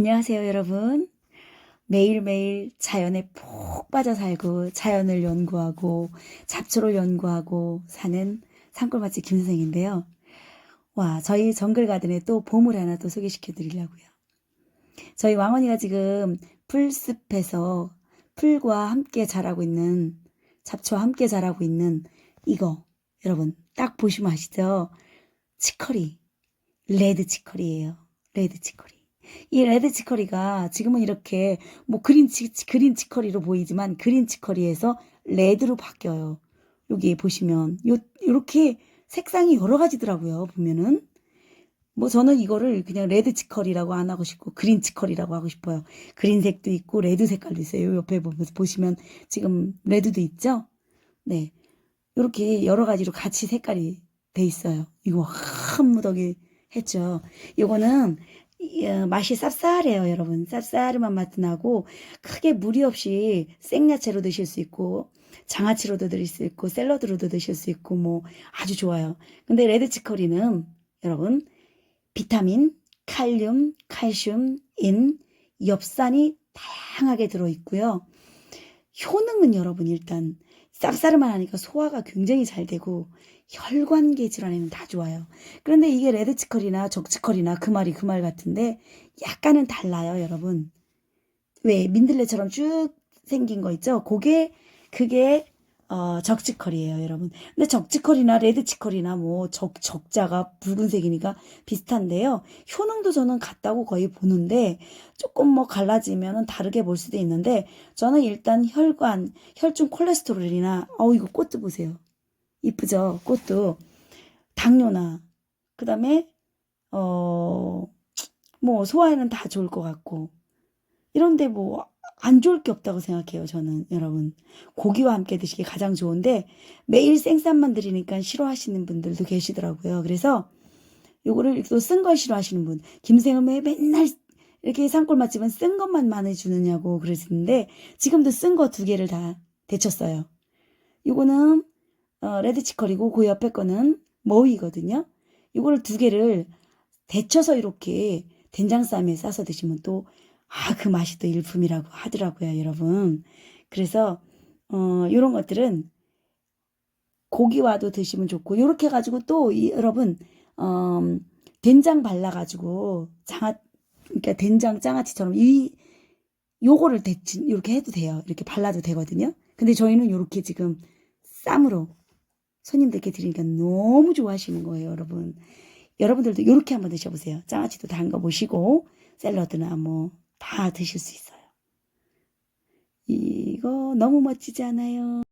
안녕하세요, 여러분. 매일매일 자연에 푹 빠져 살고 자연을 연구하고 잡초를 연구하고 사는 산골맛집 김선생인데요. 와, 저희 정글 가든에 또 보물 하나 또 소개시켜 드리려고요. 저희 왕언니가 지금 풀숲에서 풀과 함께 자라고 있는 잡초와 함께 자라고 있는 이거 여러분 딱 보시면 아시죠? 치커리 레드 치커리예요. 레드 치커리. 이 레드 치커리가 지금은 이렇게 뭐 그린 치, 그린 치커리로 보이지만 그린 치커리에서 레드로 바뀌어요. 여기 보시면 요 요렇게 색상이 여러 가지더라고요. 보면은 뭐 저는 이거를 그냥 레드 치커리라고 안 하고 싶고 그린 치커리라고 하고 싶어요. 그린색도 있고 레드 색깔도 있어요. 요 옆에 보시면 지금 레드도 있죠? 네. 요렇게 여러 가지로 같이 색깔이 돼 있어요. 이거 한 무더기 했죠. 요거는 이, 어, 맛이 쌉쌀해요, 여러분. 쌉싸름한 맛도 나고 크게 무리 없이 생야채로 드실 수 있고 장아찌로도 드실 수 있고 샐러드로도 드실 수 있고 뭐 아주 좋아요. 근데 레드 치커리는 여러분 비타민, 칼륨, 칼슘, 인, 엽산이 다양하게 들어 있고요. 효능은 여러분 일단 쌉싸름만 하니까 소화가 굉장히 잘 되고 혈관계 질환에는 다 좋아요. 그런데 이게 레드치컬이나 적치컬이나 그 말이 그 말 같은데 약간은 달라요, 여러분. 왜 민들레처럼 쭉 생긴 거 있죠? 그게 그게 어, 적치컬이에요, 여러분. 근데 적치컬이나 레드치컬이나 뭐 적, 적자가 붉은색이니까 비슷한데요. 효능도 저는 같다고 거의 보는데 조금 뭐 갈라지면은 다르게 볼 수도 있는데 저는 일단 혈관, 혈중 콜레스테롤이나 어우 이거 꽃도 보세요. 이쁘죠? 꽃도 당뇨나 그다음에 어 뭐 소화에는 다 좋을 것 같고 이런데 뭐 안 좋을 게 없다고 생각해요, 저는 여러분. 고기와 함께 드시기 가장 좋은데 매일 생쌈만 드리니까 싫어하시는 분들도 계시더라고요. 그래서 요거를 또 쓴 걸 싫어하시는 분, 김생은 왜 맨날 이렇게 산골 맛집은 쓴 것만 많이 주느냐고 그러시는데 지금도 쓴 거 두 개를 다 데쳤어요. 요거는 어, 레드치컬이고 그 옆에 거는 머위거든요. 요거를 두 개를 데쳐서 이렇게 된장쌈에 싸서 드시면 또 아, 그 맛이 또 일품이라고 하더라고요, 여러분. 그래서, 어, 요런 것들은 고기와도 드시면 좋고, 요렇게 해가지고 또, 이, 여러분, 어, 된장 발라가지고, 장아, 그러니까 된장 장아찌처럼 이, 요거를 데친, 요렇게 해도 돼요. 이렇게 발라도 되거든요. 근데 저희는 요렇게 지금 쌈으로 손님들께 드리니까 너무 좋아하시는 거예요, 여러분. 여러분들도 요렇게 한번 드셔보세요. 장아찌도 담가 보시고, 샐러드나 뭐, 다 드실 수 있어요. 이거 너무 멋지지 않아요?